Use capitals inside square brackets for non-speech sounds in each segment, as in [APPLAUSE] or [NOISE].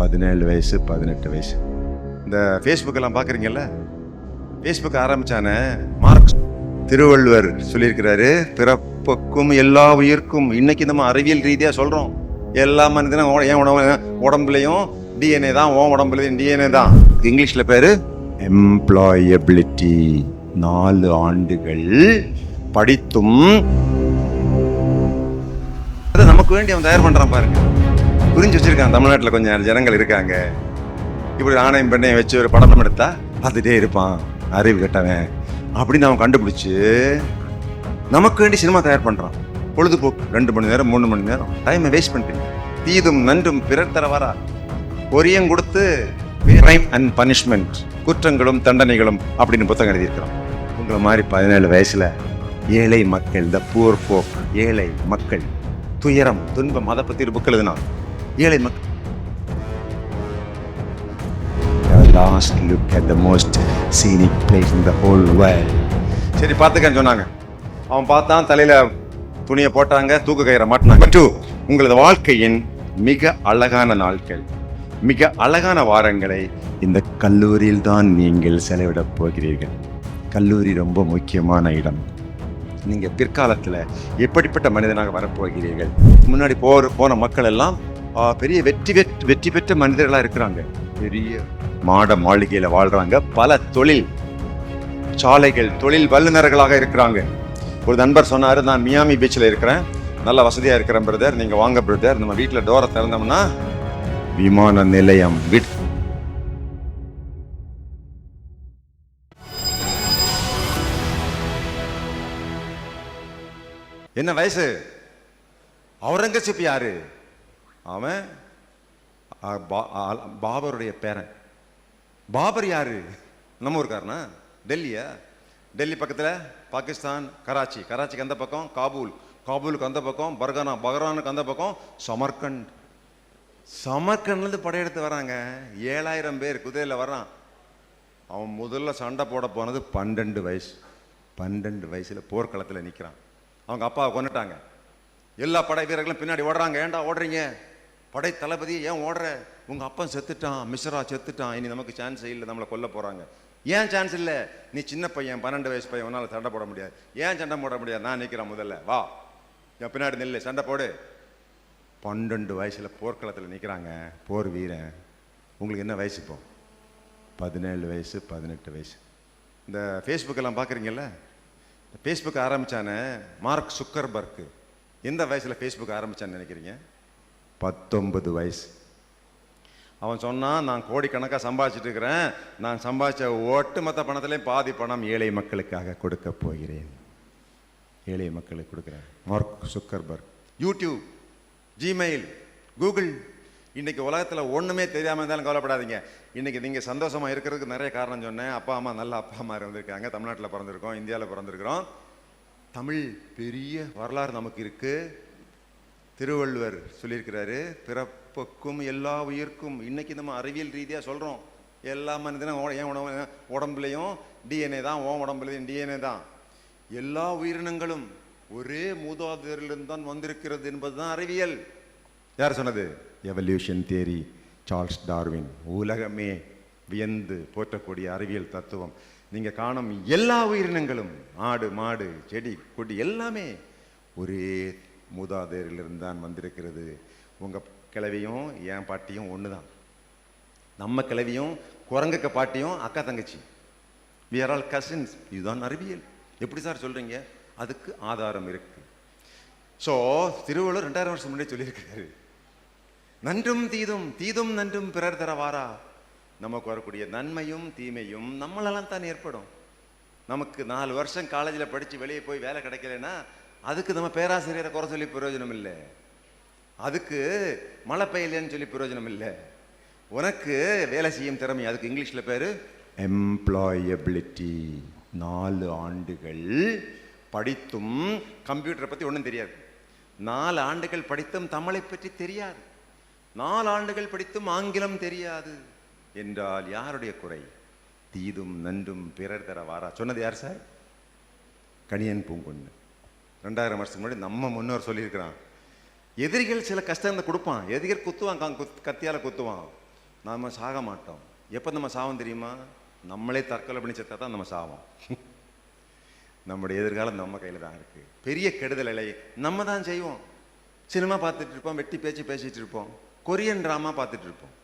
பதினேழு வயசு பதினெட்டு வயசு. இந்த ஃபேஸ்புக் எல்லாம் பார்க்குறீங்கல்ல? ஃபேஸ்புக் ஆரம்பிச்சானே மார்க்ஸ். திருவள்ளுவர் சொல்லியிருக்கிறாரு பிறப்புக்கும் எல்லா உயிர்க்கும் இன்னைக்கு நம்ம அறிவியல் ரீதியாக சொல்கிறோம் எல்லா மனிதனும் என் உடம்பு உடம்புலையும் டிஎன்ஏ தான் உன் உடம்புலையும் டிஎன்ஏ தான். இங்கிலீஷில் பேர் எம்ப்ளாயபிலிட்டி நாலு ஆண்டுகள் படித்தும் அதை நமக்கு வேண்டி அவன் தயார் பண்ணுறான் பாருங்க. புரிஞ்சு வச்சிருக்கான் தமிழ்நாட்டில் கொஞ்சம் ஜனங்கள் இருக்காங்க. இப்படி ஆணையம் பெண்ணையும் வச்சு ஒரு படம் எடுத்தா பார்த்துட்டே இருப்பான். அறிவு கெட்டவன். அப்படின்னு அவன் கண்டுபிடிச்சு நமக்கு வேண்டி சினிமா தயார் பண்ணுறான் பொழுதுபோக்கு ரெண்டு மணி நேரம் மூணு மணி நேரம். டைமை வேஸ்ட் பண்ணிட்டீங்க தீதும் நன்றும் பிறர் தர வரா. பொரியம் கொடுத்து கிரைம் அண்ட் பனிஷ்மெண்ட் குற்றங்களும் தண்டனைகளும் அப்படின்னு புத்தகம் எழுதியிருக்கிறோம். உங்களை மாதிரி பதினேழு வயசுல ஏழை மக்கள் த புவர் போக் ஏழை மக்கள் துயரம் துன்பம் அதை பற்றி ஒரு புக் எழுதினான். ஏழை மக்கள் last look at the most scenic place in the whole world. சரி பார்த்துக்கன்னு சொன்னாங்க. அவன் பார்த்தான் தலையில துணியை போட்டாங்க தூக்கு கயிறை மாட்டினாங்க. டூ உங்களது வாழ்க்கையின் மிக அழகான நாட்கள் மிக அழகான வாரங்களை இந்த கல்லூரியில் தான் நீங்கள் செலவிடப் போகிறீர்கள். கல்லூரி ரொம்ப முக்கியமான இடம். நீங்க பிற்காலத்துல எப்படிப்பட்ட மனிதனாக வரப்போகிறீர்கள்? முன்னாடி போற போன மக்கள் எல்லாம் பெரிய வெற்றி பெற்ற வெற்றி பெற்ற மனிதர்களாக இருக்கிறாங்க. பெரிய மாட மாளிகையில் வாழ்கிறாங்க பல தொழில் சாலைகள் தொழில் வல்லுநர்களாக இருக்கிறாங்க. ஒரு நண்பர் சொன்னார் நான் மியாமி பீச்சில் இருக்கிறேன். நல்ல வசதியாக இருக்கிறேன் பிரதர் நீங்கள் வாங்க பிரதர் நம்ம வீட்டில் டோரை திறந்தோம்னா விமான நிலையம் வீட் என்ன வயசு? அவுரங்கசீப் யாரு? அவன் பாபருடைய பேரன். பாபர் யாரு? நம்ம ஊருக்காரனா? டெல்லியா? டெல்லி பக்கத்தில் பாகிஸ்தான் கராச்சி. கராச்சிக்கு அந்த பக்கம் காபூல். காபூலுக்கு அந்த பக்கம் பர்கானா. பஹ்ரானுக்கு அந்த பக்கம் சமர்கண்ட். சமர்கண்ட்லேருந்து படையெடுத்து வராங்க. ஏழாயிரம் பேர் குதிரையில் வர்றான். அவன் முதல்ல சண்டை போட போனது பன்னெண்டு வயசு. பன்னெண்டு வயசில் போர்க்களத்தில் நிற்கிறான் அவங்க அப்பாவை கொண்டுட்டாங்க எல்லா படை வீரர்களும் பின்னாடி ஓடுறாங்க. ஏன்டா ஓடுறீங்க? படை தளபதி ஏன் ஓடுற? உங்கள் அப்பன் செத்துட்டான் மிஸ்ரா செத்துட்டான் இனி நமக்கு சான்ஸ் இல்லை நம்மளை கொல்ல போகிறாங்க ஏன் சான்ஸ் இல்லை? நீ சின்ன பையன் பன்னெண்டு வயசு பையன் உன்னால் சண்டை போட முடியாது. ஏன் சண்டை போட முடியாது? நான் நிற்கிறேன் முதல்ல. வா. என் பின்னாடி நில்லு. சண்டை போடு. பன்னெண்டு வயசில் போர்க்களத்தில் நிற்கிறாங்க போர் வீரன். உங்களுக்கு என்ன வயசு இப்போ? பதினேழு வயசு பதினெட்டு வயசு. இந்த ஃபேஸ்புக்கெல்லாம் பார்க்குறீங்கல்ல? ஃபேஸ்புக் ஆரம்பிச்சானே மார்க் சுக்கர்பர்க்கு எந்த வயசில் ஃபேஸ்புக் ஆரம்பித்தான்னு நினைக்கிறீங்க? பத்தொன்பது வயசு. அவன் சொன்னான் நான் கோடிக்கணக்காக சம்பாதிச்சிட்டு இருக்கிறேன். நான் சம்பாதிச்ச ஒட்டு மொத்த பணத்திலையும் பாதி பணம் ஏழை மக்களுக்காக கொடுக்க போகிறேன். ஏழை மக்களுக்கு கொடுக்குறேன் Mark Zuckerberg. YouTube Gmail Google. இன்றைக்கி உலகத்தில் ஒன்றுமே தெரியாமல் இருந்தாலும் கவலைப்படாதீங்க. இன்றைக்கி நீங்கள் சந்தோஷமாக இருக்கிறதுக்கு நிறைய காரணம் சொன்னேன். அப்பா அம்மா நல்ல அப்பா அம்மா இருந்திருக்காங்க. தமிழ்நாட்டில் பிறந்திருக்கோம் இந்தியாவில் பிறந்திருக்கிறோம். தமிழ் பெரிய வரலாறு நமக்கு இருக்குது திருவள்ளுவர் சொல்லியிருக்கிறாரு பிறப்புக்கும் எல்லா உயிர்க்கும் இன்னைக்கு நம்ம அறிவியல் ரீதியாக சொல்கிறோம் எல்லா மனிதனும் உ- என் உடம்பு உடம்புலையும் டிஎன்ஏ தான் ஓம் உடம்புலையும் டிஎன்ஏ தான். எல்லா உயிரினங்களும் ஒரே மூதாதையரிலிருந்து தான் வந்திருக்கிறது என்பதுதான் அறிவியல். யார் சொன்னது? எவல்யூஷன் தியரி சார்ல்ஸ் டார்வின் உலகமே வியந்து போற்றக்கூடிய அறிவியல் தத்துவம். நீங்கள் காணும் எல்லா உயிரினங்களும் ஆடு மாடு செடி கொடி எல்லாமே ஒரே மூதாதையரிலிருந்து தான் வந்திருக்கிறது. உங்க கிழவியும் என் பாட்டியும் ஒன்று தான் நம்ம கிழவியும் குரங்குக்க பாட்டியும் அக்கா தங்கச்சி. வி ஆர் ஆல் கசின்ஸ் இதுதான் அறிவியல். எப்படி சார் சொல்றீங்க? அதுக்கு ஆதாரம் இருக்கு. ஸோ திருவள்ளுவர் ரெண்டாயிரம் வருஷம் முன்னாடி சொல்லியிருக்காரு நன்றும் தீதும் தீதும் நன்றும் பிறர் தரவாரா? நமக்கு வரக்கூடிய நன்மையும் தீமையும் நம்மளால தான் ஏற்படும். நமக்கு நாலு வருஷம் காலேஜில் படித்து வெளியே போய் வேலை கிடைக்கலன்னா அதுக்கு நம்ம பேராசிரியரை குறை சொல்லி பிரயோஜனம் இல்லை அதுக்கு மழை பெய்யலன்னு சொல்லி பிரயோஜனம் இல்லை உனக்கு வேலை செய்யும் திறமை அதுக்கு இங்கிலீஷில் பேர் எம்ப்ளாயபிலிட்டி நாலு ஆண்டுகள் படித்தும் கம்ப்யூட்டரை பற்றி ஒன்றும் தெரியாது. நாலு ஆண்டுகள் படித்தும் தமிழை பற்றி தெரியாது. நாலு ஆண்டுகள் படித்தும் ஆங்கிலம் தெரியாது. என்றால் யாருடைய குறை? தீதும் நன்றும் பிறர் தர வாரா. சொன்னது யார் சார்? கணியன் பூங்கொன்று ரெண்டாயிரம் வருஷத்துக்கு முன்னாடி நம்ம முன்னோர் சொல்லியிருக்கிறான். எதிரிகள் சில கஷ்டங்களை கொடுப்பான். எதிரிகள் குத்துவான் கத்தியால் குத்- குத்துவான். நாம் சாக மாட்டோம். எப்போ நம்ம சாவோம் தெரியுமா? நம்மளே தற்கொலை பண்ணி செத்தா தான் நம்ம சாவோம். [LAUGHS] நம்முடைய எதிர்காலம் நம்ம கையில் தான் இருக்குது பெரிய கெடுதல் கெடுதலை நம்ம தான் செய்வோம். சினிமா பார்த்துட்டு இருப்போம் வெட்டி பேச்சு பேசிகிட்டு இருப்போம். கொரியன் ட்ராமா பார்த்துட்டு இருப்போம்.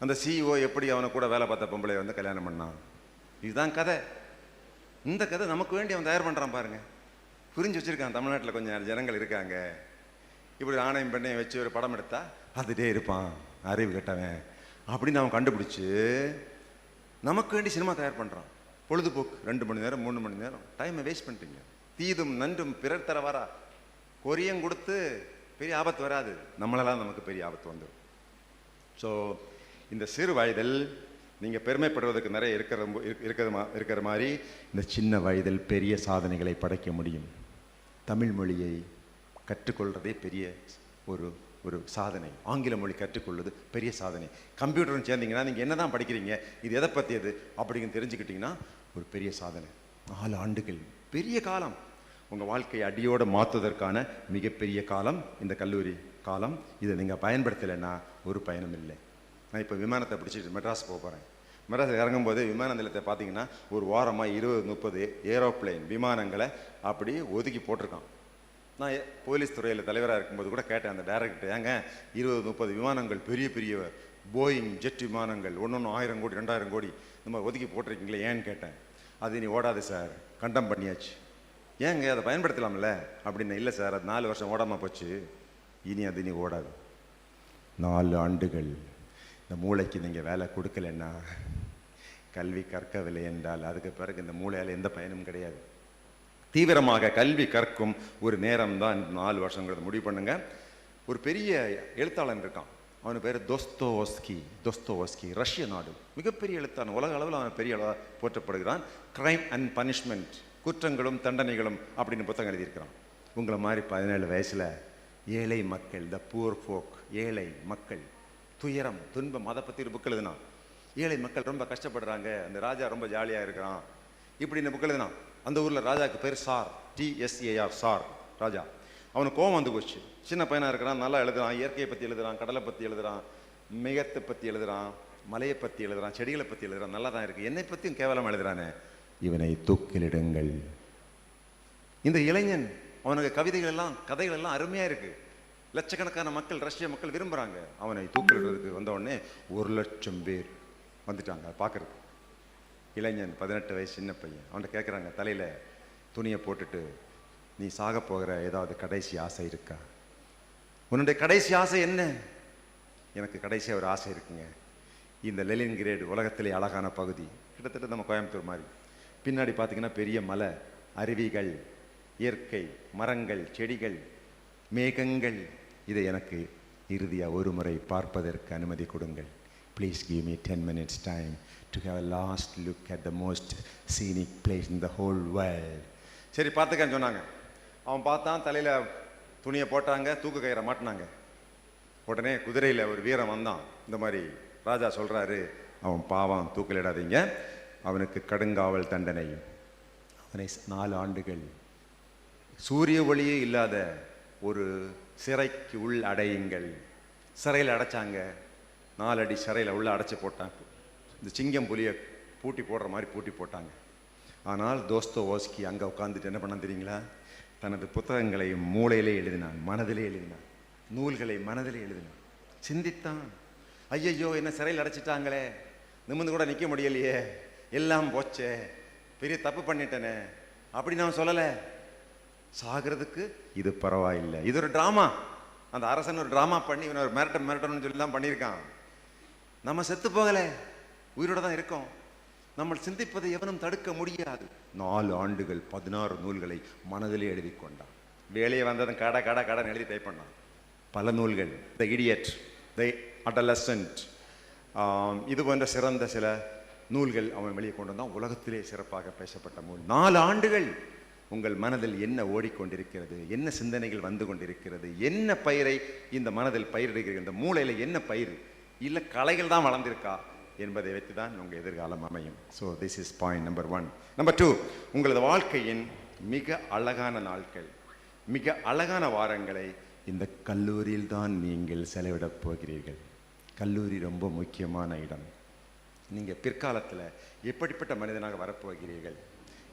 அந்த சிஇஓ எப்படி அவனை கூட வேலை பார்த்த பொம்பளை வந்து கல்யாணம் பண்ணான்? இதுதான் கதை. இந்த கதை நமக்கு வேண்டி அவன் தயார் பண்ணுறான் பாருங்க. புரிஞ்சு வச்சுருக்கான் தமிழ்நாட்டில் கொஞ்சம் ஜனங்கள் இருக்காங்க. இப்படி ஆணையம் பெண்ணையும் வச்சு ஒரு படம் எடுத்தா பார்த்துட்டே இருப்பான் அறிவு கெட்டவன். அப்படின்னு அவன் கண்டுபிடிச்சி நமக்கு வேண்டி சினிமா தயார் பண்ணுறான் பொழுதுபோக்கு ரெண்டு மணி நேரம் மூணு மணி நேரம் டைமை வேஸ்ட் பண்ணிட்டீங்க. தீதும் நன்றும் பிறர் தர வரா. கொரியம் கொடுத்து பெரிய ஆபத்து வராது. நம்மளெல்லாம் நமக்கு பெரிய ஆபத்து வந்துடும் ஸோ இந்த சிறு வயதில் நீங்கள் பெருமைப்படுவதற்கு நிறைய இருக்கிற இருக்கிற இருக்கிற மாதிரி இந்த சின்ன வயதில் பெரிய சாதனைகளை படைக்க முடியும். தமிழ் மொழியை கற்றுக்கொள்றதே பெரிய ஒரு ஒரு சாதனை. ஆங்கில மொழி கற்றுக்கொள்வது பெரிய சாதனை. கம்ப்யூட்டரும் சேர்ந்தீங்கன்னா நீங்கள் என்ன தான் படிக்கிறீங்க இது எதை பற்றியது அப்படிங்க தெரிஞ்சுக்கிட்டிங்கன்னா ஒரு பெரிய சாதனை. நாலு ஆண்டுகள். பெரிய காலம். உங்கள் வாழ்க்கையை அடியோடு மாற்றுவதற்கான மிகப்பெரிய காலம் இந்த கல்லூரி காலம். இதை நீங்கள் பயன்படுத்தலைன்னா ஒரு பயனும் இல்லை. நான் இப்போ விமானத்தை பிடிச்சிட்டு மெட்ராஸ் போக போகிறேன் மெட்ராஸ் இறங்கும்போது விமான நிலையத்தை பார்த்தீங்கன்னா ஒரு வாரமாக இருபது முப்பது ஏரோப்ளேன் விமானங்களை அப்படி ஒதுக்கி போட்டிருக்கான். நான் ஏ- போலீஸ் துறையில் தலைவராக இருக்கும்போது கூட கேட்டேன் அந்த டேரக்டர் ஏங்க இருபது முப்பது விமானங்கள் பெரிய பெரிய போயிங் ஜெட் விமானங்கள் ஒன்று ஆயிரம் கோடி ரெண்டாயிரம் கோடி இந்த மாதிரி ஒதுக்கி போட்டிருக்கீங்களே ஏன்னு கேட்டேன். அது நீ ஓடாது சார். கண்டம் பண்ணியாச்சு. ஏங்க அதை பயன்படுத்தலாம்ல? அப்படின்னு இல்லை சார். அது நாலு வருஷம் ஓடாமல் போச்சு. இனி அது இனி ஓடாது. நாலு ஆண்டுகள் இந்த மூளைக்கு நீங்கள் வேலை கொடுக்கலன்னா கல்வி கற்கவில்லை என்றால் அதுக்கு பிறகு இந்த மூளையால் எந்த பயனும் கிடையாது. தீவிரமாக கல்வி கற்கும் ஒரு நேரம் தான் நாலு வருஷங்கிறத முடிவு பண்ணுங்க. ஒரு பெரிய எழுத்தாளன் இருக்கான். அவன் பேர் தொஸ்தோவஸ்கி தொஸ்தோவஸ்கி ரஷ்ய நாடு. மிகப்பெரிய எழுத்தாளன். உலக அளவில் அவன் பெரிய அளவாக போற்றப்படுகிறான். கிரைம் அண்ட் பனிஷ்மெண்ட் குற்றங்களும் தண்டனைகளும் அப்படின்னு புத்தகம் எழுதியிருக்கிறான். உங்களை மாதிரி பதினேழு வயசில் ஏழை மக்கள் த பூர் ஃபோக் ஏழை மக்கள் துயரம் துன்பம் அதை பற்றி ஒரு புக் எழுதினான். ஏழை மக்கள் ரொம்ப கஷ்டப்படுறாங்க அந்த ராஜா ரொம்ப ஜாலியாக இருக்கிறான். இப்படி இந்த புக் எழுதினான். அந்த ஊரில் ராஜாவுக்கு பேர் சார் டிஎஸ்ஏஆர் சார் ராஜா. அவனுக்கு கோவம் வந்து போச்சு. சின்ன பையனாக இருக்கிறான் நல்லா எழுதுறான் இயற்கையை பற்றி எழுதுறான் கடலை பற்றி எழுதுறான் மிகத்தை பற்றி எழுதுறான் மலையை பற்றி எழுதுறான் செடிகளை பற்றி எழுதுறான் நல்லா தான் இருக்குது என்னை பற்றியும் கேவலம் எழுதுறானே? இவனை தூக்கிலிடுங்கள். இந்த இளைஞன் அவனுக்கு கவிதைகள் எல்லாம் கதைகள் எல்லாம் அருமையாக இருக்குது லட்சக்கணக்கான மக்கள் ரஷ்ய மக்கள் விரும்புகிறாங்க அவனை தூக்கிலிடுறதுக்கு வந்தவுடனே ஒரு லட்சம் பேர் வந்துட்டாங்க பார்க்குறது இளைஞன் பதினெட்டு வயசு சின்ன பையன். அவன்கிட்ட கேட்குறாங்க தலையில் துணியை போட்டுட்டு நீ சாக போகிற ஏதாவது கடைசி ஆசை இருக்கா? உன்னுடைய கடைசி ஆசை என்ன? எனக்கு கடைசியாக ஒரு ஆசை இருக்குங்க. இந்த லெலின் கிரேடு உலகத்திலே அழகான பகுதி. கிட்டத்தட்ட நம்ம கோயம்புத்தூர் மாதிரி. பின்னாடி பார்த்தீங்கன்னா பெரிய மலை அருவிகள் இயற்கை மரங்கள் செடிகள் மேகங்கள். இதை எனக்கு இறுதியாக ஒரு முறை பார்ப்பதற்கு அனுமதி கொடுங்கள். Please give me ten minutes time to have a last look at the most scenic place in the whole world சரி பார்த்துக்கன்னு சொன்னாங்க. அவன் பார்த்தான் தலையில் துணியை போட்டாங்க தூக்கு கயிறை மாட்டினாங்க. உடனே குதிரையில் ஒரு வீரன் வந்தான். இந்த மாதிரி ராஜா சொல்கிறாரு அவன் பாவம் தூக்கிலிடாதீங்க. அவனுக்கு கடுங்காவல் தண்டனை. அவனை நாலு ஆண்டுகள் சூரிய ஒளியே இல்லாத ஒரு சிறைக்கு உள் அடையுங்கள். சிறையில் அடைச்சாங்க. நாலடி சிறையில் உள்ள அடைச்சி போட்டாங்க. இந்த சிங்கம் புலியை பூட்டி போடுற மாதிரி பூட்டி போட்டாங்க. ஆனால் தோஸ்தோ ஓஸ்கி அங்கே உட்காந்துட்டு என்ன பண்ண தெரியுங்களா? தனது புத்தகங்களை மூளையிலே எழுதினான் மனதிலே எழுதினான் நூல்களை மனதிலே எழுதினான். சிந்தித்தான். ஐயையோ என்ன சிறையில் அடைச்சிட்டாங்களே. நிமிர்ந்து கூட நிற்க முடியலையே. எல்லாம் போச்சே. பெரிய தப்பு பண்ணிட்டேனே. அப்படி நான் சொல்லலை. சாகிறதுக்கு இது பரவாயில்லை. இது ஒரு ட்ராமா அந்த அரசன் ஒரு ட்ராமா பண்ணி இவனை ஒரு மிரட்ட மிரட்டணும்னு சொல்லி தான் பண்ணியிருக்கான். நம்ம செத்து போகலை. உயிரோட தான் இருக்கோம். நம்ம சிந்திப்பதை எவனும் தடுக்க முடியாது. நாலு ஆண்டுகள் பதினாறு நூல்களை மனதிலே எழுதி கொண்டான் வேலையை வந்ததும் கடை கடை கடன் எழுதி டைப் பண்ணான். பல நூல்கள். த இடியட் த அடலசன்ட் இது போன்ற சிறந்த சில நூல்கள் அவன் வெளியே கொண்டு வந்தான். உலகத்திலே சிறப்பாக பேசப்பட்ட நூல். நாலு ஆண்டுகள். உங்கள் மனதில் என்ன ஓடிக்கொண்டிருக்கிறது? என்ன சிந்தனைகள் வந்து கொண்டிருக்கிறது? என்ன பயிரை இந்த மனதில் பயிரிடுகிறீர்கள்? இந்த மூளையில் என்ன பயிர்? இல்லை கலைகள் தான் வளர்ந்திருக்கா? என்பதை வைத்து தான் உங்கள் எதிர்காலம் அமையும். So this is point number one number two உங்களது வாழ்க்கையின் மிக அழகான நாட்கள் மிக அழகான வாரங்களை இந்த கல்லூரியில் தான் நீங்கள் செலவிடப் போகிறீர்கள். கல்லூரி ரொம்ப முக்கியமான இடம். நீங்கள் பிற்காலத்தில் எப்படிப்பட்ட மனிதனாக வரப்போகிறீர்கள்?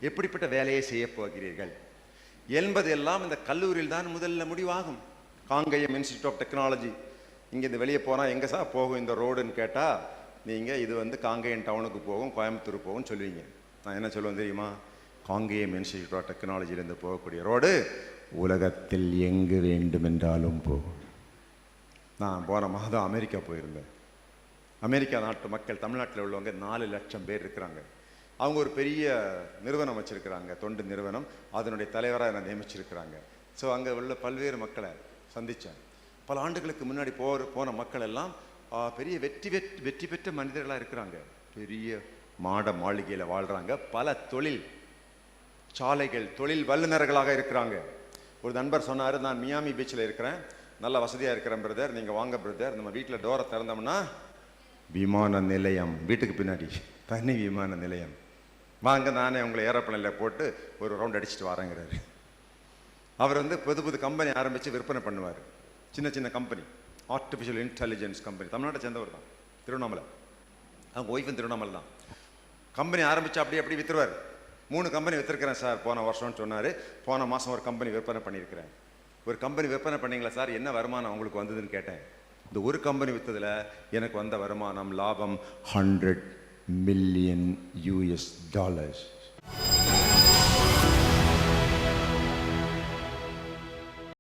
எப்படிப்பட்ட வேலையை செய்ய போகிறீர்கள்? என்பதெல்லாம் இந்த கல்லூரியில் தான் முதல்ல முடிவாகும். காங்கேயம் இன்ஸ்டியூட் ஆஃப் டெக்னாலஜி இங்கேருந்து வெளியே போனால் எங்கே சார் போகும் இந்த ரோடுன்னு கேட்டால் நீங்கள் இது வந்து காங்கேயம் டவுனுக்கு போகும் கோயம்புத்தூர் போகும்னு சொல்லுவீங்க. நான் என்ன சொல்லுவேன் தெரியுமா? காங்கேயம் இன்ஸ்டியூட் ஆஃப் டெக்னாலஜியிலேருந்து போகக்கூடிய ரோடு உலகத்தில் எங்கு வேண்டுமென்றாலும் போகும். நான் போன மாதம் அமெரிக்கா போயிருந்தேன். அமெரிக்கா நாட்டு மக்கள் தமிழ்நாட்டில் உள்ளவங்க நாலு லட்சம் பேர் இருக்கிறாங்க. அவங்க ஒரு பெரிய நிறுவனம் வச்சுருக்கிறாங்க தொண்டு நிறுவனம். அதனுடைய தலைவராக என்னை நியமிச்சிருக்கிறாங்க. ஸோ அங்கே உள்ள பல்வேறு மக்களை சந்தித்தேன் பல ஆண்டுகளுக்கு முன்னாடி போகிற போன மக்கள் எல்லாம் பெரிய வெற்றி வெற்றி வெற்றி பெற்ற மனிதர்களாக இருக்கிறாங்க. பெரிய மாட மாளிகையில் வாழ்கிறாங்க பல தொழில் சாலைகள் தொழில் வல்லுநர்களாக இருக்கிறாங்க. ஒரு நண்பர் சொன்னார் நான் மியாமி பீச்சில் இருக்கிறேன். நல்ல வசதியாக இருக்கிறேன் பிரதர். நீங்கள் வாங்க பிரதர். நம்ம வீட்டில் டோரை திறந்தோம்னா விமான நிலையம். வீட்டுக்கு பின்னாடி தனி விமான நிலையம். வாங்க நானே உங்களை ஏரோப்ளேனில் போட்டு ஒரு ரவுண்ட் அடிச்சுட்டு வரேங்கிறாரு. அவர் வந்து புது புது கம்பெனி ஆரம்பித்து விற்பனை பண்ணுவார். சின்ன சின்ன கம்பெனி ஆர்டிஃபிஷியல் இன்டெலிஜென்ஸ் கம்பெனி தமிழ்நாட்டை சேர்ந்தவர் தான். திருவண்ணாமலை. அவங்க ஒய்ஃபும் திருவண்ணாமலை தான். கம்பெனி ஆரம்பித்து அப்படி அப்படி விற்றுருவார் மூணு கம்பெனி விற்றுருக்கிறேன் சார். போன வருஷம்னு சொன்னார். போன மாதம் ஒரு கம்பெனி விற்பனை பண்ணியிருக்கிறேன். ஒரு கம்பெனி விற்பனை பண்ணீங்களா சார்? என்ன வருமானம் உங்களுக்கு வந்ததுன்னு கேட்டேன். இந்த ஒரு கம்பெனி விற்றதில் எனக்கு வந்த வருமானம் லாபம் ஹண்ட்ரட் million US dollars.